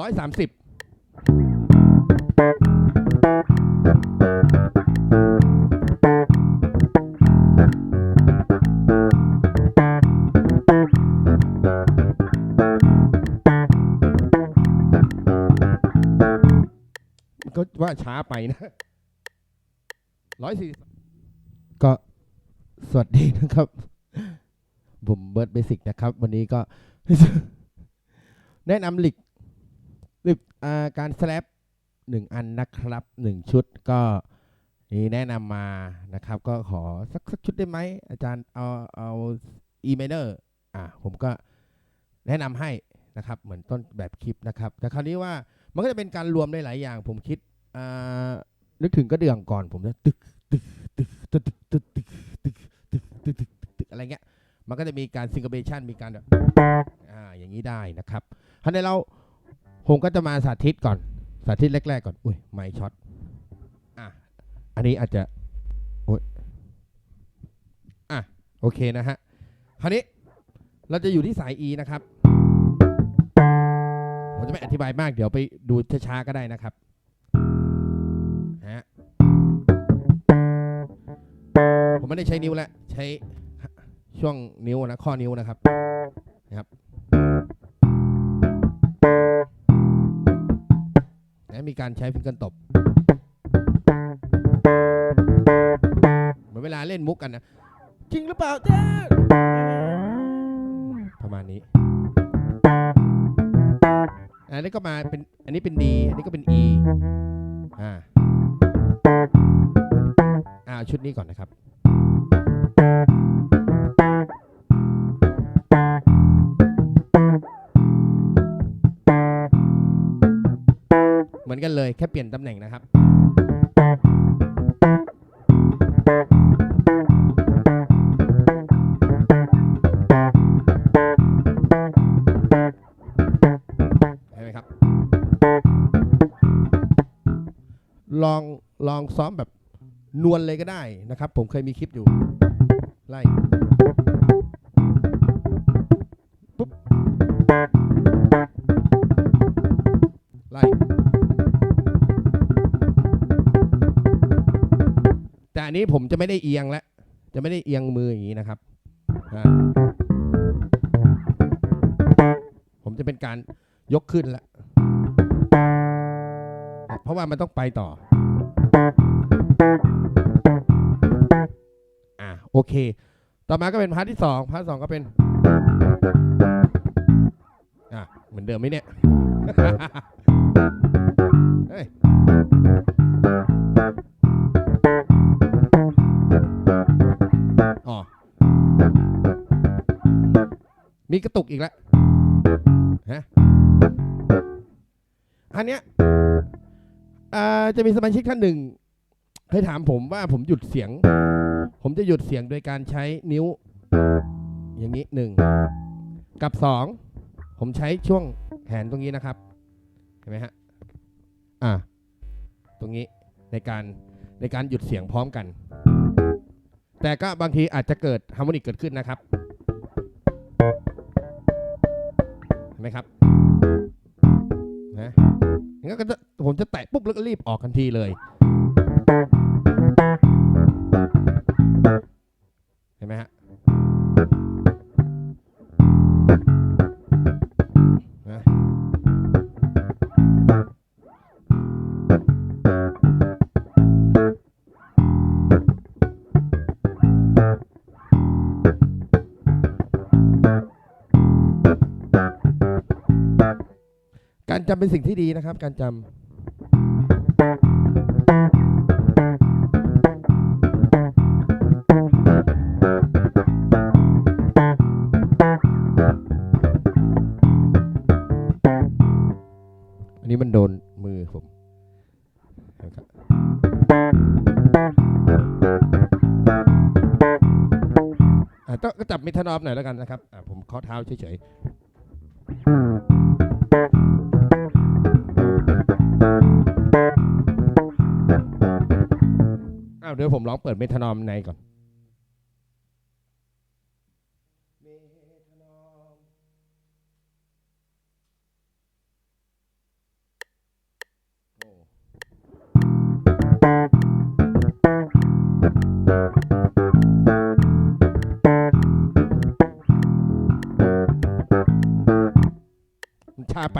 ร้อยสามสิบก็ว่าช้าไปนะร้อยสี่ก็สวัสดีนะครับ ผมเบิร์ดเบสิกนะครับ วันนี้ก็ แนะนำหลิก การสแลปหนึ่งอันนะครับหนึ่งชุดก็นี่แนะนำมานะครับ ก็ขอสักสักชุดได้ไหมอาจารย์เอาเอาอีเมเนอร์อ่าผมก็แนะนำให้นะครับ เหมือนต้นแบบคลิปนะครับ แต่คราวนี้ว่ามันก็จะเป็นการรวมได้หลายอย่าง ผมคิดอ่านึกถึงกระเดืองก่อนผมจะตึกตึกตึกตึกตึกตึกตึกตึกตึกตึกตึกอะไรเงี้ยมันก็จะมีการซิงเกิลเบชันมีการแบบอ่าอย่างนี้ได้นะครับคราวนี้เรา ผมก็จะมาสาธิตก่อน สาธิตแรก ๆ ก่อน อุ้ยไม่ช็อตอะอันนี้อาจจะโอ้ยอะโอเคนะฮะคราวนี้เราจะอยู่ที่สาย E นะครับ ผมจะไม่อธิบายมาก เดี๋ยวไปดูช้าๆก็ได้นะครับฮะผมไม่ได้ใช้นิ้วแล้วใช้ช่วงนิ้วนะข้อนิ้วนะครับนะครับ มีการใช้ฟิงเกิลตบ เหมือนเวลาเล่นมุกกันนะ จริงหรือเปล่าเจ้ประมาณนี้ อันนี้ก็มาเป็น อันนี้เป็น D อันนี้ก็เป็น E อ่าอ่าชุดนี้ก่อนนะครับ กันเลยแค่เปลี่ยนตำแหน่งนะครับเห็นไหมครับ ลองลองซ้อมแบบนวลเลยก็ได้นะครับ ผมเคยมีคลิปอยู่ ไล่ แต่อันนี้ผมจะไม่ได้เอียงแล้วจะไม่ได้เอียงมืออย่างนี้นะครับ ผมจะเป็นการยกขึ้นแล้วเพราะว่ามันต้องไปต่อ อ่าโอเค ต่อมาก็เป็นพาร์ทที่สองพาร์ทสองก็เป็น อะเหมือนเดิมไหมเนี่ย เฮ้ย มีกระตุกอีกแล้วฮะอันเนี้ยจะมีสมาชิกท่านหนึ่งเคยถามผมว่าผมหยุดเสียง ผมจะหยุดเสียงโดยการใช้นิ้ว อย่างนี้หนึ่งกับสองผมใช้ช่วงแขนตรงนี้นะครับ เห็นไหมฮะอ่าตรงนี้ในการในการหยุดเสียงพร้อมกัน แต่ก็บางทีอาจจะเกิดฮาร์โมนิกเกิดขึ้นนะครับ ไหมครับนะงั้นก็จะผมจะแตะปุ๊บแล้วก็รีบออกทันทีเลยเห็นไหมฮะนะ การจำเป็นสิ่งที่ดีนะครับ การจำอันนี้มันโดนมือผมต้องก็จับมิทนอมหน่อยแล้วกันนะครับผมเคาะเท้าเฉยๆ อาเดี๋ยวผมร้องเปิดเมทนอมในก่อนช้าไป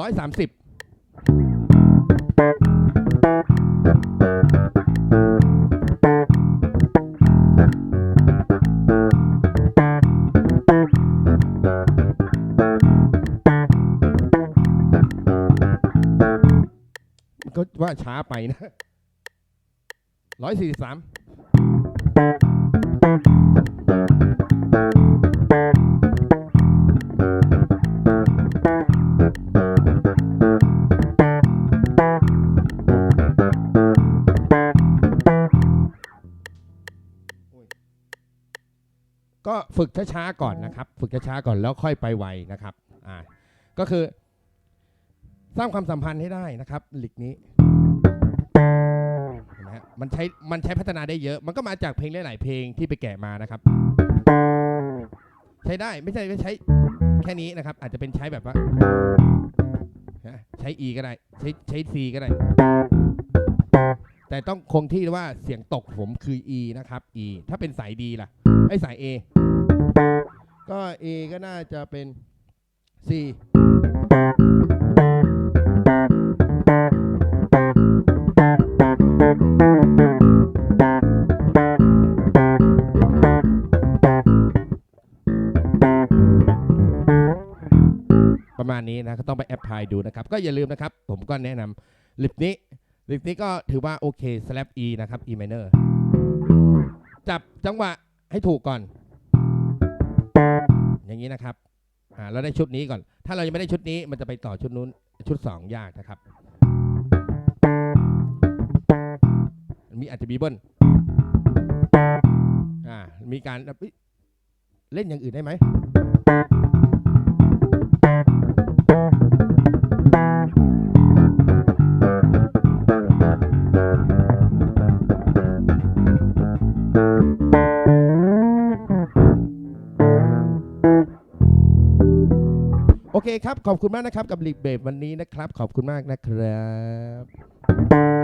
ร้อยสามสิบก็ว่าช้าไปนะร้อยสี่สิบสาม ฝึกช้าๆก่อนนะครับ ฝึกช้าๆก่อนแล้วค่อยไปไวนะครับอ่าก็คือ สร้างความสัมพันธ์ให้ได้นะครับหลีกนี้เห็นไหมฮะมันใช้มันใช้พัฒนาได้เยอะ มันก็มาจากเพลงหลายๆเพลงที่ไปแกะมานะครับ ใช้ได้ไม่ใช่ไม่ใช้แค่นี้นะครับ อาจจะเป็นใช้แบบว่าใช้ E ก็ได้ ใช้ใช้ C ก็ได้ แต่ต้องคงที่ว่าเสียงตกผมคือ E นะครับ E ถ้าเป็นสาย D ล่ะไอ้สาย A ก็ A ก็น่าจะเป็น C ประมาณนี้นะก็ต้องไปแอปพลายดูนะครับ ก็อย่าลืมนะครับ ผมก็แนะนำลิปนี้ลิปนี้ก็ถือว่าโอเค slap e นะครับ e minor จับจังหวะให้ถูกก่อน อย่างนี้นะครับอ่าเราได้ชุดนี้ก่อน ถ้าเรายังไม่ได้ชุดนี้มันจะไปต่อชุดนู้นชุดสองยากนะครับ มีอาจจะมีเบิ้ลอ่ามีการเล่นอย่างอื่นได้ไหม เคครับ ขอบคุณมากนะครับกับลีกเบรวันนี้นะครับ ขอบคุณมากนะครับ